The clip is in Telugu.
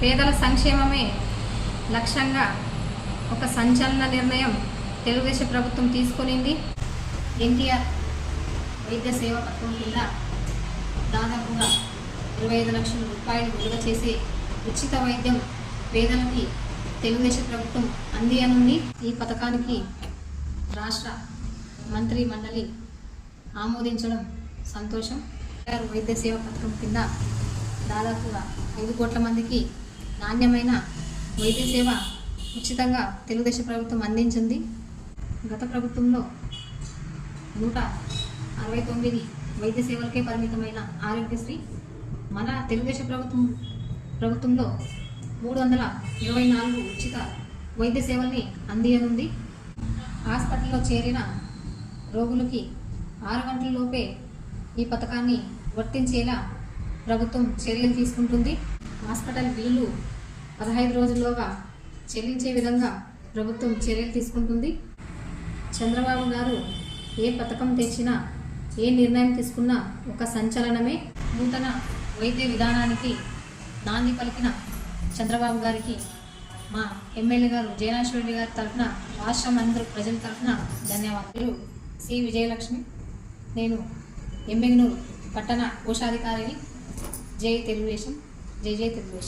పేదల సంక్షేమమే లక్ష్యంగా ఒక సంచలన నిర్ణయం తెలుగుదేశం ప్రభుత్వం తీసుకునింది. ఎన్టీఆర్ వైద్య సేవ పథకం కింద దాదాపుగా ఇరవై ఐదు లక్షల రూపాయలు విలువ చేసి ఉచిత వైద్యం పేదలకి తెలుగుదేశం ప్రభుత్వం అందియనుంది. ఈ పథకానికి రాష్ట్ర మంత్రి మండలి ఆమోదించడం సంతోషం. వైద్య సేవ పథకం కింద దాదాపుగా ఐదు కోట్ల మందికి నాణ్యమైన వైద్య సేవ ఉచితంగా తెలుగుదేశం ప్రభుత్వం అందించింది. గత ప్రభుత్వంలో నూట అరవై తొమ్మిది వైద్య సేవలకే పరిమితమైన ఆరోగ్యశ్రీ. మన తెలుగుదేశం ప్రభుత్వం ప్రభుత్వంలో మూడు వందల ఇరవై నాలుగు ఉచిత వైద్య సేవల్ని అందియనుంది. హాస్పిటల్లో చేరిన రోగులకి ఆరు గంటల లోపే ఈ పథకాన్ని వర్తించేలా ప్రభుత్వం చర్యలు తీసుకుంటుంది. హాస్పిటల్ బిల్లులు పదహైదు రోజుల్లోగా చెల్లించే విధంగా ప్రభుత్వం చర్యలు తీసుకుంటుంది. చంద్రబాబు గారు ఏ పథకం తెచ్చినా ఏ నిర్ణయం తీసుకున్నా ఒక సంచలనమే. నూతన వైద్య విధానానికి నాంది పలికిన చంద్రబాబు గారికి మా ఎమ్మెల్యే గారు జయనాశ్వరి గారి తరఫున రాష్ట్రం అందరూ ప్రజల తరఫున ధన్యవాదాలు. సి. విజయలక్ష్మి నేను ఎమ్మెగ్నూరు పట్టణ కోశాధికారిని. జై తెలుగుదేశం. జై జై తెలుగుదేశం